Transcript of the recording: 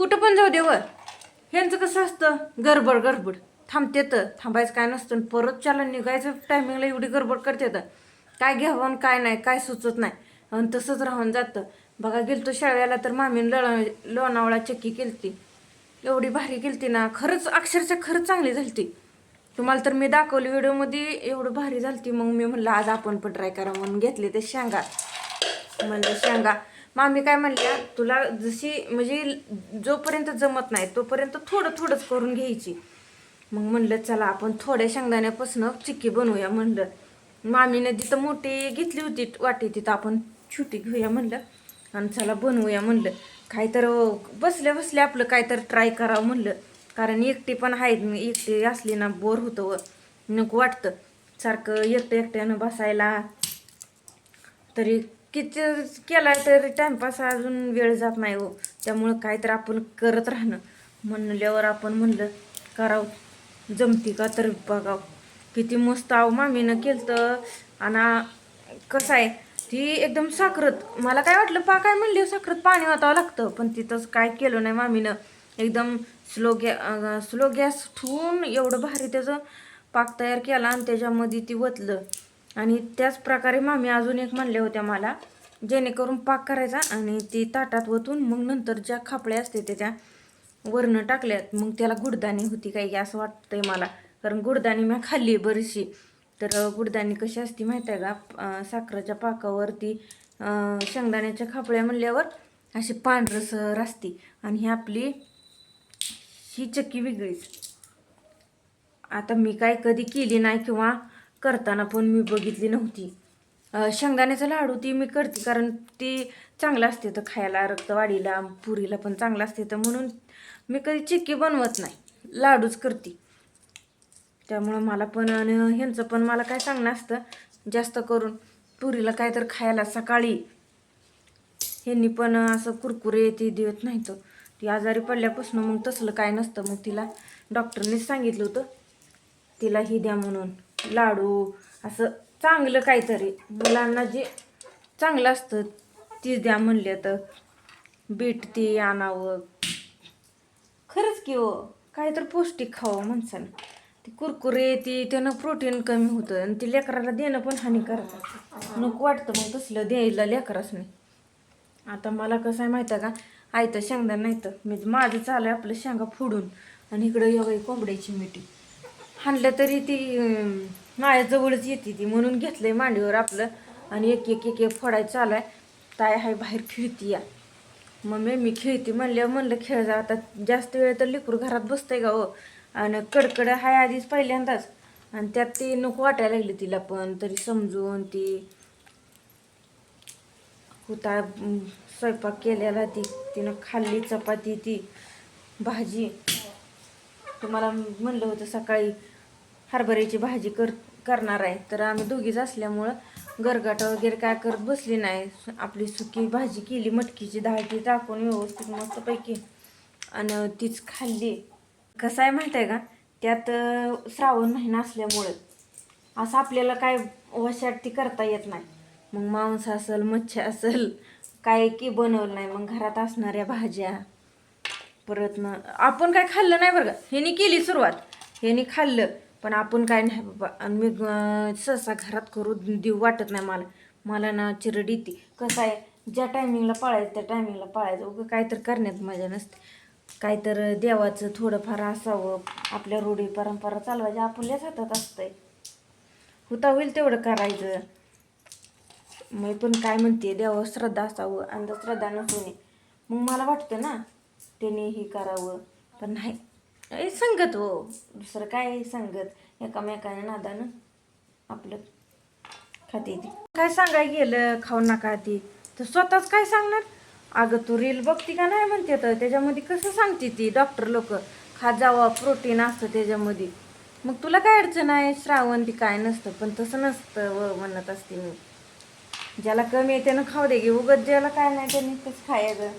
कुठं पण जाऊ दे व. ह्यांचं कसं असतं? गडबड गडबड. थांबते तर. थांबायचं काय नसतं. आणि परत चालून निघायचं टायमिंगला एवढी गडबड करते तर. काय घ्यावं आणि काय नाही काय सुचत नाही. आणि तसंच राहून जातं. बघा गेलतो शाळेला तर मामीन लळ लोणावळा चक्की केलती. एवढी भारी केलती ना. खरंच अक्षरशः खरंच चांगली झालती. तुम्हाला तर मी दाखवली व्हिडिओमध्ये एवढं भारी झालती. मग मी म्हणलं आज आपण पण ट्राय करा. म्हणून घेतले ते शेंगा. म्हणलं शेंगा मामी काय म्हणल्या तुला जशी म्हणजे जोपर्यंत जमत नाही तोपर्यंत थोडं थोडंच करून घ्यायची. मग म्हणलं चला आपण थोड्या शेंगदाण्यापासून चिक्की बनवूया म्हणलं. मामीने तिथं मोठी घेतली होती वाटी तिथं आपण छोटी घेऊया म्हणलं. आणि चला बनवूया म्हणलं. काय तर बसल्या बसल्या आपलं काय तर ट्राय करावं म्हणलं. कारण एकटी पण आहेत मी एकटी असली ना बोर होतं व. नको वाटतं. सारखं एकटं एकट्यानं बसायला. तरी किती केला तरी टाईमपास अजून वेळ जात नाही हो. त्यामुळं काय तर आपण करत राहणं. म्हणल्यावर आपण म्हणलं करावं. जमती का तर बघावं. किती मस्त आव मामीनं केलं तर आणि कसं आहे ती एकदम साखरत. मला काय वाटलं पा काय म्हणली हो, साखरत? पाणी वाटावं लागतं. पण तिथंच काय केलं नाही मामीनं. एकदम स्लो गॅ स्लो गॅस ठेवून एवढं भारी त्याचं पाक तयार केला आणि त्याच्यामध्ये ती वतलं. आणि त्याच प्रकारे मामी अजून एक म्हणल्या होत्या मला जेणेकरून पाक करायचा आणि ती ताटात वतून मग नंतर ज्या खापळ्या असते ते त्या वरनं टाकल्यात. मग त्याला गुडदाणी होती काही असं वाटतंय मला. कारण गुडदाणी मी खाल्ली बरीचशी. तर गुडदाणी कशी असती माहीत आहे का साखरेच्या पाकावरती शेंगदाण्याच्या खापळ्या म्हणल्यावर अशी पांढरसर असती. आणि ही आपली ही चक्की वेगळीच. आता मी काय कधी केली नाही किंवा करताना पण मी बघितली नव्हती. शेंगदाण्याचं शेंगदाण्याचा लाडू ती मी करते कारण ती चांगलं असते तर खायला रक्तवाढीला पुरीला पण चांगलं असते तर म्हणून मी कधी चिक्की बनवत नाही लाडूच करते. त्यामुळं मला पण आणि ह्यांचं पण मला काय सांगणं असतं जास्त करून पुरीला काय तर खायला सकाळी ह्यांनी पण असं कुरकुरे ते देत नाही तर ती आजारी पडल्यापासून मग तसलं काय नसतं. मग तिला डॉक्टरनेच सांगितलं होतं तिला ही द्या म्हणून. लाडू असं चांगलं काहीतरी. मुलांना जे चांगलं असतं तीच द्या म्हणले तर. बीट ती आणावं. खरंच की हो काय तर पौष्टिक खावं माणसानं ती कुरकुरे ती त्यानं प्रोटीन कमी होतं आणि ती लेकराला देणं पण हानिकारक नको वाटतं मग तसलं द्यायला लेकराच नाही आता मला कसं आहे माहिती आहे का? आयतं शेंगदा नाही तर मी माझं चालू आहे आपलं शेंगा फोडून. आणि इकडं योगाई कोंबड्याची मिठी. हाणलं तरी ती माझ्याजवळच येते ती. म्हणून घेतलंय मांडीवर आपलं. आणि एक एक एक एक फोडायचं आलाय ताय हाय बाहेर खेळती या. मग मी खेळते म्हणल्यावर म्हणलं खेळ जा. आता जास्त वेळ तर लेकरू घरात बसतंय का हो? आणि कडकड हाय आधीच पहिल्यांदाच. आणि त्यात ती नको वाटायला लागली तिला पण. तरी समजून ती होता स्वयंपाक केलेला ती. तिनं खाल्ली चपाती ती भाजी. तुम्हाला म्हणलं होतं सकाळी हरभऱ्याची भाजी कर करणार आहे. तर आम्ही दोघीच असल्यामुळं गरगाटा वगैरे काय करत बसली नाही. आपली सुकी भाजी केली मटकीची डाळ ती टाकून व्यवस्थित मस्तपैकी. आणि तीच खाल्ली. कसं आहे माहीत आहे का? त्यात श्रावण महिना असल्यामुळं असं आपल्याला काय वशाट ती करता येत नाही. मग मांस असेल मच्छी असेल काय की बनवलं नाही. मग घरात असणाऱ्या भाज्या परत ना आपण काय खाल्लं नाही बरं का? ह्यानी केली सुरुवात. ह्यानी खाल्लं पण आपण काय नाही बाबा. आणि मी सहसा घरात करू देऊ वाटत नाही मला. मला ना चिरड येते कसं आहे ज्या टायमिंगला पाळायचं त्या टायमिंगला पाळायचं. उगं काय तर करण्यात मजा नसते. काय तर देवाचं थोडंफार असावं. आपल्या रूढी परंपरा चालवायच्या. आपल्याच हातात असतंय. होता होईल तेवढं करायचं. मी पण काय म्हणते देवावर श्रद्धा असावं. अंधश्रद्धा नसू नये मग मला वाटतं ना त्याने हे करावं. पण नाही. ए संगत हो. दुसरं काय आहे संगत? एकामेकाने नादानं आपलं खाते ती. काय सांगाय गेलं? खाऊ नका ती. तर स्वतःच काय सांगणार? अगं तू रील बघती का नाही म्हणते तर? त्याच्यामध्ये कसं सांगते ती? डॉक्टर लोक. खा जावा प्रोटीन असतं त्याच्यामध्ये. मग तुला काय अडचण आहे? श्रावण ती काय नसतं. पण तसं नसतं व म्हणत असते मी. ज्याला कमी आहे त्यानं खाऊ दे. गे उगत ज्याला काय नाही त्याने तसं खायचं.